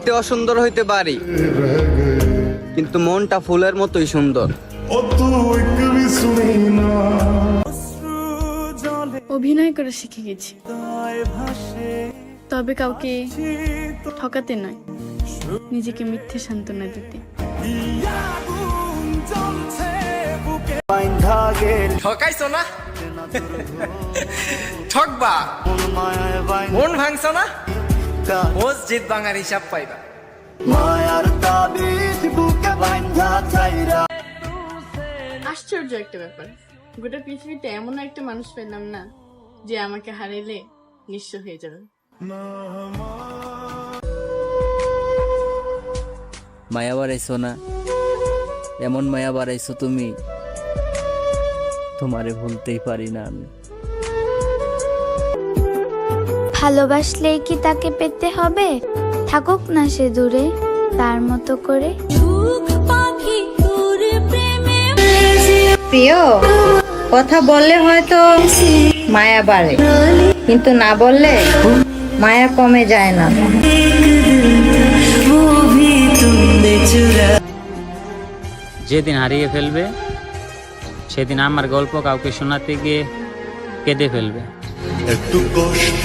দেখতে অসুন্দর হইতে পারি। কিন্তু মনটা ফুলের মতোই সুন্দর। অভিনয় করে শিখে গেছি। তবে কাউকে ঠকাতে নয় নিজেকে মিথ্যে সান্ত্বনা দিতে। ঠকাইছো না? ঠকবা? মন ভাঙছো না? মসজিদ ভাঙার হিসাব পাইবা। আশ্চর্য একটা ব্যাপার। গোটা পৃথিবীতে এমন একটা মানুষ পেলাম না যে আমাকে হারাইলে নিঃস্ব হয়ে যাবে। মায়া বাড়াইছো না? এমন মায়া বাড়াইছো তুমি? তোমারে ভুলতেই পারি না আমি। ভালোবাসলেই কি তাকে পেতে হবে? থাকুক না সে দূরে তার মতো করে। প্রিয় কথা বললে হয়তো মায়া বাড়ে কিন্তু না বললে মায়া কমে যায় না। যেদিন হারিয়ে ফেলবে সেদিন আমার গল্প কাউকে শোনাতে গিয়ে কেঁদে ফেলবে। একটু কষ্ট